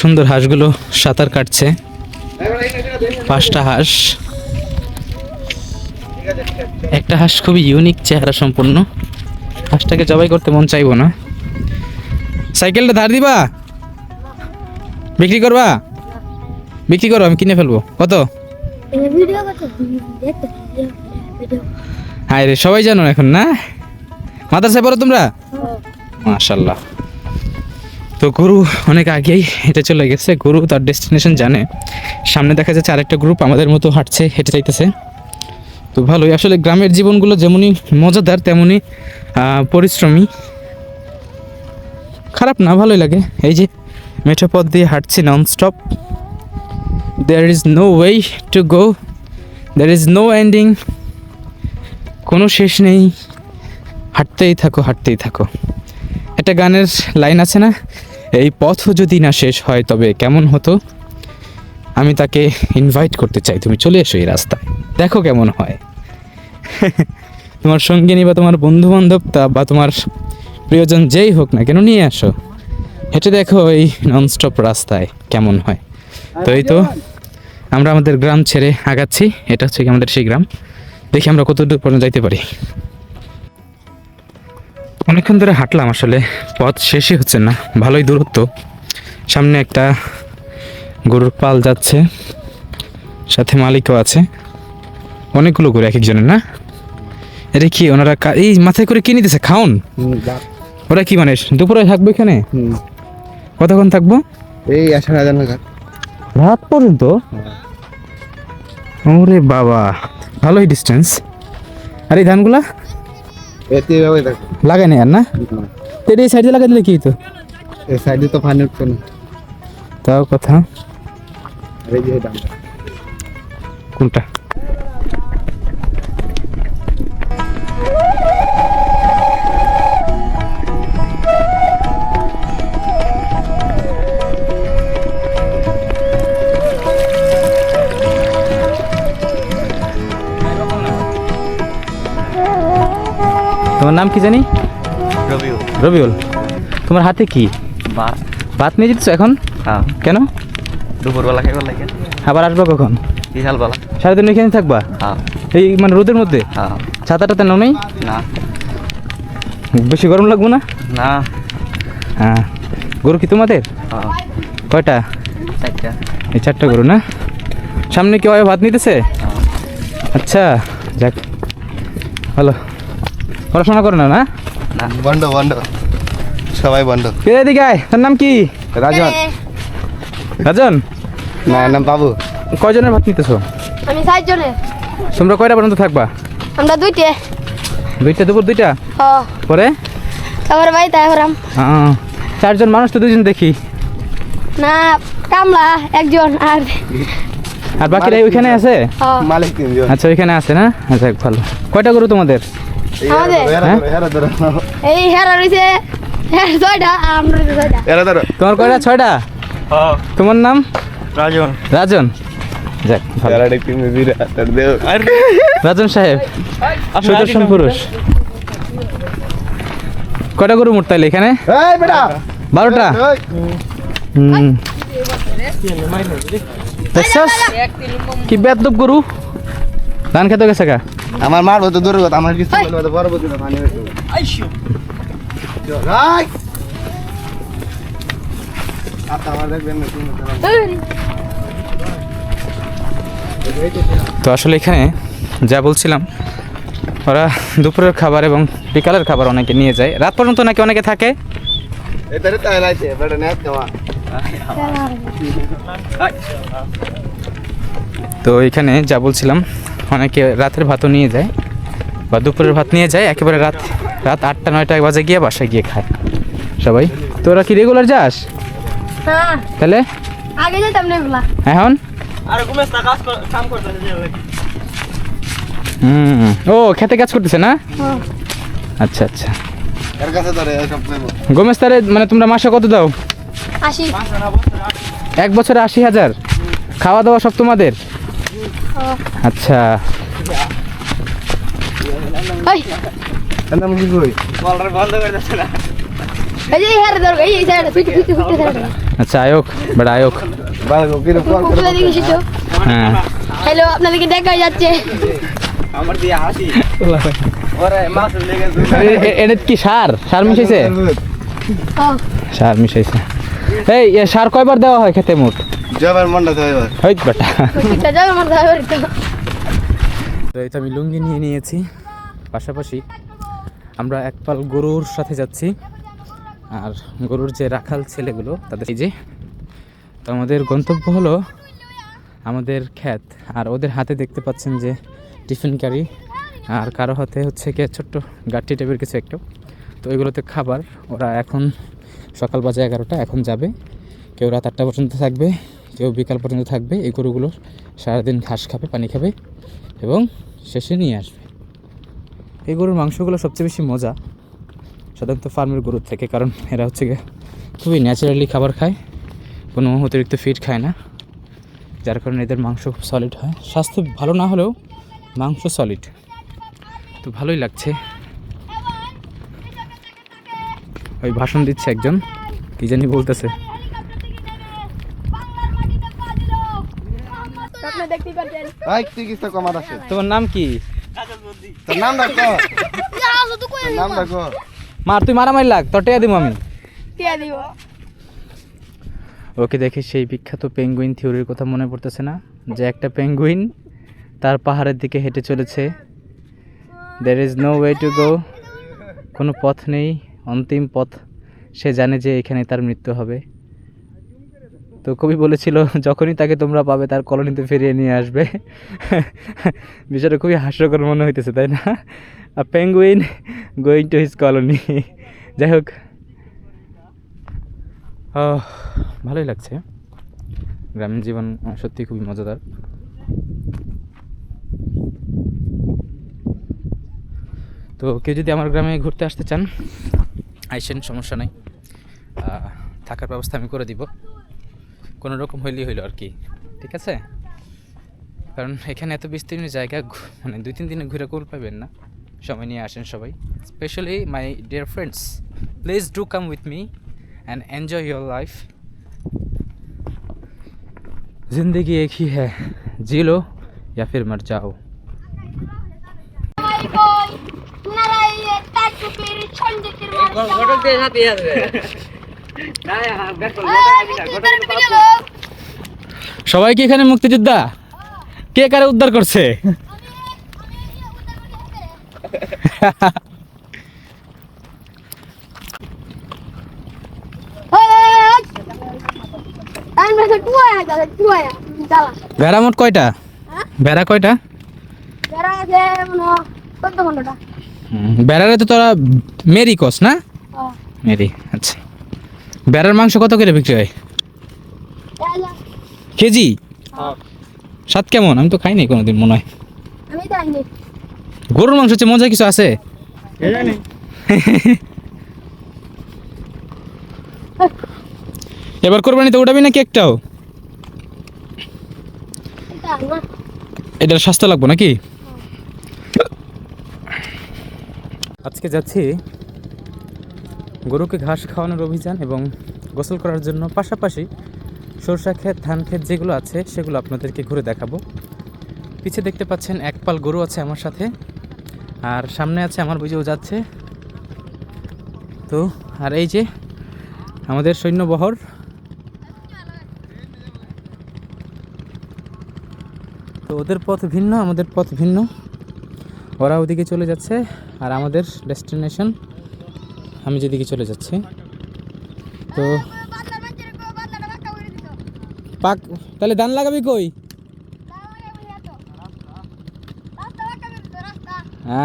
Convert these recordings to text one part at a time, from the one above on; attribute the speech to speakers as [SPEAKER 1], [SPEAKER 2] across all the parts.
[SPEAKER 1] সুন্দর হাঁসগুলো সাঁতার কাটছে। পাঁচটা হাঁস। একটা হাঁস খুবই ইউনিক চেহারা সম্পন্ন হাঁসটাকে জবাই করতে মন চাইব না। সাইকেলটা ধার দিবা? বিক্রি করবা? বিক্রি করো আমি কিনে ফেলব। কত? হায় রে সবাই জানো এখন না? মাদ্রাসায় পড়ো তোমরা? মাশাল্লাহ তো গরু অনেক আগেই হেঁটে চলে গেছে। গরু তার ডেস্টিনেশন জানে। সামনে দেখা যাচ্ছে আরেকটা গ্রুপ আমাদের মতো হাঁটছে, হেঁটে যাইতেছে। তো ভালোই, আসলে গ্রামের জীবনগুলো যেমনই মজাদার, তেমনই পরিশ্রমী। খারাপ না, ভালোই লাগে। এই যে মেঠো পথ দিয়ে হাঁটছি non stop there is no way to go there is no ending কোনো শেষ নেই। হাঁটতেই থাকো হাঁটতেই থাকো। একটা গানের লাইন আছে না? এই পথ যদি না শেষ হয় তবে কেমন হতো? আমি তাকে ইনভাইট করতে চাই তুমি চলে এসো এই রাস্তায়। দেখো কেমন হয়। তোমার সঙ্গিনী বা তোমার বন্ধু বান্ধব তা বা তোমার প্রিয়জন যেই হোক না কেন নিয়ে আসো। হেঁটে দেখো এই ননস্টপ রাস্তায় কেমন হয়। তো এই তো আমরা আমাদের গ্রাম ছেড়ে আগাচ্ছি। এটা হচ্ছে কি আমাদের সেই গ্রাম। দেখি আমরা কতদূর পর্যন্ত যাইতে পারি। অনেকক্ষণ ধরে হাঁটলাম আসলে পথ শেষই হচ্ছে না ভালোই দূরত্ব। সামনে একটা গরুর পাল যাচ্ছে সাথে মালিকও আছে। অনেকগুলো গরু এক একজনের না? এটা কি ওনারা এই মাথায় করে কি নিতেছে? খাওন? ওরা কি মানে দুপুরে থাকব এখানে? কতক্ষণ থাকব?
[SPEAKER 2] এই আসার
[SPEAKER 1] রাত পর্যন্ত? ওরে বাবা ভালোই ডিস্টেন্স আর এই ধানগুলা?
[SPEAKER 2] এতে এভাবে দেখো
[SPEAKER 1] লাগাই নাই আর না? তো এটা এই সাইডে লাগাই দিলে কি তো
[SPEAKER 2] এই সাইডে তো পানি উঠছে না।
[SPEAKER 1] তাও কথা।
[SPEAKER 2] আর এই যে
[SPEAKER 1] কোনটা? তোমার নাম কি জানি?
[SPEAKER 2] রবিও
[SPEAKER 1] রবিউল। তোমার হাতে কি? ভাত। নিয়ে যেতেছো এখন?
[SPEAKER 2] হ্যাঁ।
[SPEAKER 1] কেন?
[SPEAKER 2] দুপুরবেলা খাইবার লাগে।
[SPEAKER 1] আবার আসবা কখন?
[SPEAKER 2] বিশালবেলা।
[SPEAKER 1] সারাদিন এখানে থাকবা?
[SPEAKER 2] হ্যাঁ।
[SPEAKER 1] এই মানে রোদের মধ্যে?
[SPEAKER 2] হ্যাঁ।
[SPEAKER 1] ছাতা টাতা নাও নেই?
[SPEAKER 2] না।
[SPEAKER 1] বেশি গরম লাগবো না?
[SPEAKER 2] না।
[SPEAKER 1] হ্যাঁ। গরু কি তোমাদের?
[SPEAKER 2] হ্যাঁ।
[SPEAKER 1] কয়টা?
[SPEAKER 2] চারটা।
[SPEAKER 1] এই চারটা গরু না? সামনে কেউ ভাত নিতেছে? আচ্ছা যাক। ভালো। পড়াশোনা করো না না?
[SPEAKER 2] বন্ধ বন্ধ। সবাই বন্ধ।
[SPEAKER 1] কে এদিকে আয়? তার নাম কি?
[SPEAKER 2] রাজন।
[SPEAKER 1] রাজন?
[SPEAKER 2] না নাম বাবু।
[SPEAKER 1] কয়জনের ভাত নিতেছো?
[SPEAKER 3] আমি সাতজনের
[SPEAKER 1] তোমরা কয়টা পর্যন্ত থাকবা?
[SPEAKER 3] আমরা দুইটে।
[SPEAKER 1] দুইটা দুপুর দুইটা?
[SPEAKER 3] ও
[SPEAKER 1] পরে?
[SPEAKER 3] তারপরে বাড়ি তাই করাম
[SPEAKER 1] আহ, চারজন মানুষ তো দুজন দেখি।
[SPEAKER 3] না কামলা একজন আর
[SPEAKER 1] আর বাকিরা ওইখানে আছে?
[SPEAKER 2] মালিক তিনজন।
[SPEAKER 1] আচ্ছা ওইখানে আছে না? আচ্ছা ভালো। কয়টা গরু তোমাদের? হ্যাঁ?
[SPEAKER 3] এই হেরা রয়েছে।
[SPEAKER 2] এরা ধরো।
[SPEAKER 1] তোমার কয়টা? ছয়টা? তোমার নাম?
[SPEAKER 2] রাজন।
[SPEAKER 1] রাজন। যাক রাজন সাহেব সুদর্শন পুরুষ কয়টা গরু মোট তাইলে এখানে বারোটা? হুম। দেখছস? কি বেদব গরু। ধান খেতে গেছে কা?
[SPEAKER 2] আমার মারবো তো দূরের কথা আমার কিছু বলব তো পরবর্তী পানি আচ্ছা
[SPEAKER 1] তো আসলে এখানে যা বলছিলাম ওরা দুপুরের খাবার এবং বিকালের খাবার অনেকে নিয়ে যায়। রাত পর্যন্ত নাকি অনেকে থাকে? তো এখানে যা বলছিলাম অনেকে রাতের ভাতও নিয়ে যায় বা দুপুরের ভাত নিয়ে যায় একেবারে রাত রাত আটটা নয়টা এক বাজে গিয়ে বাসায় গিয়ে খায়। সবাই তোরা কি রেগুলার যাস?
[SPEAKER 3] হ্যাঁ।
[SPEAKER 1] তাহলে?
[SPEAKER 3] আগে যেতাম
[SPEAKER 1] এখন? হুম ও খেতে কাজ করতেছে না? আচ্ছা আচ্ছা।
[SPEAKER 2] এর কাছে ধরে সব নেব
[SPEAKER 1] গোমেশ তারে মানে তোমরা মাসে কত দাও? এক বছরে আশি হাজার। খাওয়া দাওয়া সব তোমাদের? আচ্ছা।
[SPEAKER 2] নাম কি কই?
[SPEAKER 1] আচ্ছা আয়োক বেড়া হ্যাঁ।
[SPEAKER 3] হ্যালো আপনাদেরকে দেখা যাচ্ছে।
[SPEAKER 2] আমার দিয়ে হাসি।
[SPEAKER 1] এটা কি সার? সার মিশাইছে? সার মিশাইছে। এই এ সার কয়বার দেওয়া হয় খেতে মোট?
[SPEAKER 2] জবার মন্ডা তো
[SPEAKER 1] হইত বেটা।
[SPEAKER 3] ঠিকটা যাবে আমার তো
[SPEAKER 1] তো এই তো আমি লুঙ্গি নিয়ে নিয়েছি। পাশাপাশি আমরা এক পাল গরুর সাথে যাচ্ছি। আর গরুর যে রাখাল ছেলেগুলো তাদের এই যে তো আমাদের গন্তব্য হলো আমাদের খ্যাত আর ওদের হাতে দেখতে পাচ্ছেন যে টিফিন ক্যারি আর কারও হাতে হচ্ছে কি ছোট্ট গাঠি টাইপের কিছু একটু। তো এগুলোতে খাবার। ওরা এখন সকাল বাজে এগারোটা এখন যাবে। কেউ রাত আটটা পর্যন্ত থাকবে। কেউ বিকাল পর্যন্ত থাকবে, এই গরুগুলো সারাদিন ঘাস খাবে, পানি খাবে এবং শেষে নিয়ে আসবে। এই গরুর মাংসগুলো সবচেয়ে বেশি মজা সাধারণত ফার্মের গরুর থেকে, কারণ এরা হচ্ছে গিয়ে খুবই ন্যাচারালি খাবার খায়, কোনো অতিরিক্ত ফিট খায় না, যার কারণে এদের মাংস খুব সলিড হয়। স্বাস্থ্য ভালো না হলেও মাংস সলিড তো ভালোই লাগছে। ওই ভাষণ দিচ্ছে একজন, কি জানি বলতেছে
[SPEAKER 3] আপনি দেখতে পাচ্ছেন
[SPEAKER 2] ভাই তুই কিছু আছে?
[SPEAKER 1] তোমার নাম কি?
[SPEAKER 2] তোর নাম ডাক নাম ডাক
[SPEAKER 1] মার তুই মারামারি লাগ তোর টেয়া দিব আমি।
[SPEAKER 3] টিয়া দিব।
[SPEAKER 1] ওকে দেখে সেই বিখ্যাত পেঙ্গুইন থিওরির কথা মনে পড়তেছে না? যে একটা পেঙ্গুইন তার পাহাড়ের দিকে হেঁটে চলেছে। There is no way to go কোনো পথ নেই অন্তিম পথ। সে জানে যে এখানে তার মৃত্যু হবে। তো কবি বলেছিল, যখনই তাকে তোমরা পাবে, তার কলোনিতে ফিরিয়ে নিয়ে আসবে। বিষয়টা খুবই হাস্যকর মনে হইতেছে, তাই না? Penguin going to his colony যাই হোক। ভালোই লাগছে। গ্রামীণ জীবন সত্যি খুবই মজাদার। তো কেউ যদি আমার গ্রামে ঘুরতে আসতে চান, আইসেন, সমস্যা নাই। থাকার ব্যবস্থা আমি করে দিব। কোনো রকম হইলেই হইলো আর কি ঠিক আছে কারণ এখানে এত বিস্তীর্ণ জায়গা ঘু- মানে দুই তিন দিনে ঘুরে কুল পাবেন না সময় নিয়ে আসেন সবাই specially my dear friends please do come with me and enjoy your life जिंदगी एक ही है जी लो या फिर मर जाओ
[SPEAKER 3] নারাই তার টুপির ছন্দিকির মার ঘটক দিয়ে সাথে আছে না হ্যাঁ
[SPEAKER 1] সবাই কি এখানে মুক্তিযোদ্ধা? কে কারে উদ্ধার করছে? ভেড়া মোট কয়টা?
[SPEAKER 3] হ্যাঁ?
[SPEAKER 1] ভেড়া কয়টা ভেড়ারে তো তোরা মেরি কস না? মেরি আচ্ছা। ভেড়ার মাংস কত করে বিক্রি হয়? কেজি? স্বাদ কেমন? আমি তো খাইনি কোনোদিন মনে হয়। গরুর মাংস হচ্ছে মজা কিছু আছে? এবার কোরবানিতে উঠাবি নাকি একটাও?
[SPEAKER 3] এটা
[SPEAKER 1] এটার স্বাস্থ্য লাগবো নাকি? আজকে যাচ্ছি গরুকে ঘাস খাওয়ানোর অভিযান এবং গোসল করার জন্য পাশাপাশি সরষা ক্ষেত, ধান ক্ষেত যেগুলো আছে, সেগুলো আপনাদেরকে ঘুরে দেখাবো। পিছে দেখতে পাচ্ছেন এক পাল গরু আছে আমার সাথে। আর সামনে আছে আমার বুঝেও যাচ্ছে। তো, আর এই যে আমাদের সৈন্যবহর তো ওদের পথ ভিন্ন, আমাদের পথ ভিন্ন। ওরা ওদিকে চলে যাচ্ছে, আর আমাদের ডেস্টিনেশন। আমি যেদিকে চলে যাচ্ছি। তো পাক, তাহলে ধান লাগাবি কই?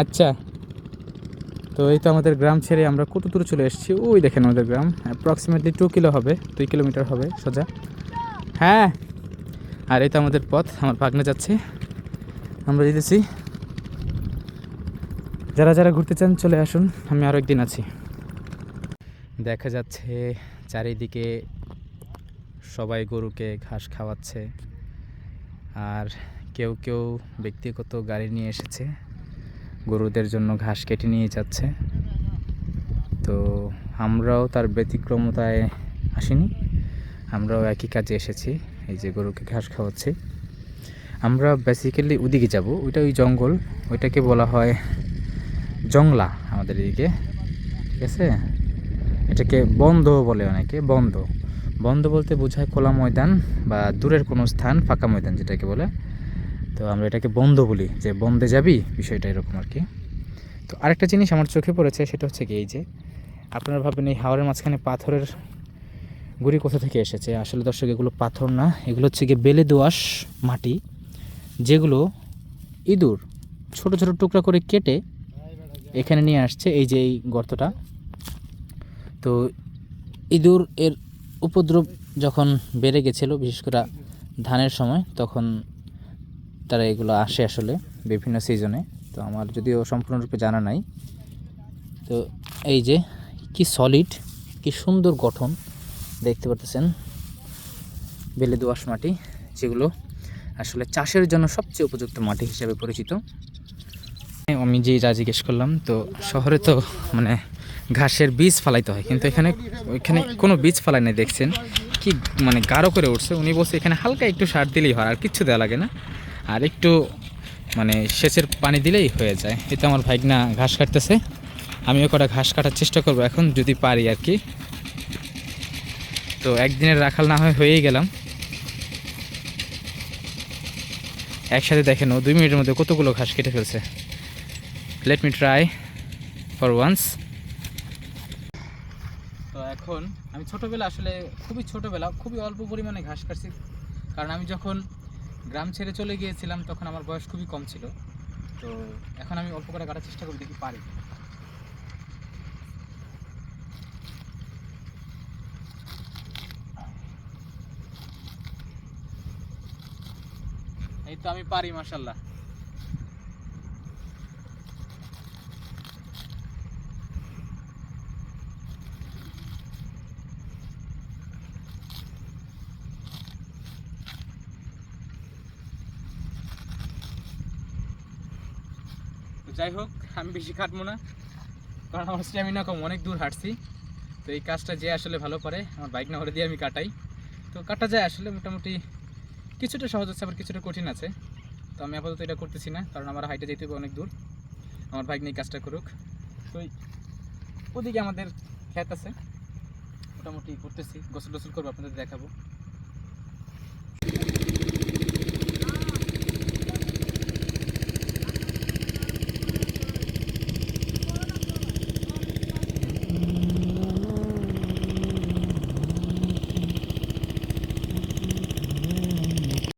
[SPEAKER 1] আচ্ছা। তো এই তো আমাদের গ্রাম ছেড়ে আমরা কত দূরে চলে এসেছি? ওই দেখেন আমাদের গ্রাম। অ্যাপ্রক্সিমেটলি টু কিলো হবে, দুই কিলোমিটার হবে সোজা। হ্যাঁ। আর এই তো আমাদের পথ, আমার ভাগ্নে যাচ্ছে। আমরা যেতেছি। যারা যারা ঘুরতে চান চলে আসুন, আমি আরও একদিন আছি। দেখা যাচ্ছে চারিদিকে সবাই গরুকে ঘাস খাওয়াচ্ছে আর কেউ কেউ ব্যক্তিগত গাড়ি নিয়ে এসেছে, গরুদের জন্য ঘাস কেটে নিয়ে যাচ্ছে। তো আমরাও তার ব্যতিক্রমতায় আসিনি, আমরাও একই কাজে এসেছি, এই যে গরুকে ঘাস খাওয়াচ্ছি। আমরা বেসিক্যালি ওদিকে যাব, ওইটা ওই জঙ্গল, ওইটাকে বলা হয় জংলা আমাদের এদিকে, ঠিক আছে? এটাকে বন্ধ বলে অনেকে, বন্ধ। বন্ধ বলতে বোঝায় খোলা ময়দান বা দূরের কোনো স্থান, ফাঁকা ময়দান যেটাকে বলে। তো আমরা এটাকে বন্ধ বলি, যে বন্ধে যাবি? বিষয়টা এরকম আর কি। তো আরেকটা জিনিস আমার চোখে পড়েছে, সেটা হচ্ছে কি এই যে, আপনারা ভাবেন এই হাওরের মাঝখানে পাথরের গুড়ি কোথা থেকে এসেছে? আসলে দর্শক, এগুলো পাথর না, এগুলো হচ্ছে গিয়ে বেলে দোআঁশ মাটি, যেগুলো ইঁদুর ছোট ছোট টুকরা করে কেটে এখানে নিয়ে আসছে। এই যে এই গর্তটা তো ইঁদুর এর উপদ্রব যখন বেড়ে গেছিল, বিশেষ করে ধানের সময়, তখন তারা এগুলো আসে আসলে বিভিন্ন সিজনে তো আমার যদিও সম্পূর্ণরূপে জানা নাই। তো এই যে কি সলিড কি সুন্দর গঠন দেখতে পারতেছেন বেলে দোআঁশ মাটি, যেগুলো আসলে চাষের জন্য সবচেয়ে উপযুক্ত মাটি হিসেবে পরিচিত। আমি যে যা জিজ্ঞেস করলাম, তো শহরে তো মানে ঘাসের বীজ ফালাইতে হয়। কিন্তু এখানে ওইখানে কোনো বীজ ফালাই নাই, দেখছেন? কি মানে গাঢ় করে উঠছে। উনি বলছে, এখানে হালকা একটু সার দিলেই হয়, আর কিচ্ছু দেওয়া লাগে না। আর একটু মানে সেচের পানি দিলেই হয়ে যায়। এতে আমার ভাইগনা ঘাস কাটতেছে। আমিও কটা ঘাস কাটার চেষ্টা করব এখন, যদি পারি আর কি। তো একদিনের রাখাল না হয় হয়েই গেলাম। একসাথে দেখেন ও, দুই মিনিটের মধ্যে কতগুলো ঘাস কেটে ফেলছে। Let me try for once এখন আমি ছোটোবেলা আসলে খুবই ছোটোবেলা, খুবই অল্প পরিমাণে ঘাস কাটছি। কারণ আমি যখন গ্রাম ছেড়ে চলে গিয়েছিলাম তখন আমার বয়স খুবই কম ছিল। তো এখন আমি অল্প করে কাটার চেষ্টা করি, দেখি পারি। এই তো আমি পারি মাসাল্লাহ যাই হোক, আমি বেশি কাটবো না, কারণ আমার স্ট্যামিনা কম, অনেক দূর হাঁটছি। তো এই কাজটা যে আসলে ভালো করে, আমার বাইক না হলে দিয়ে আমি কাটাই। তো কাটা যায় আসলে, মোটামুটি কিছুটা সহজ আছে আবার কিছুটা কঠিন আছে। তো আমি আপাতত এটা করতেছি না, কারণ আমার হাইটে যেতে হবে অনেক দূর। আমার বাইক নিয়ে কাজটা করুক। তো ওদিকে আমাদের ক্ষেত আছে। মোটামুটি করতেছি গোসল টোসল করব, আপনাদের দেখাবো।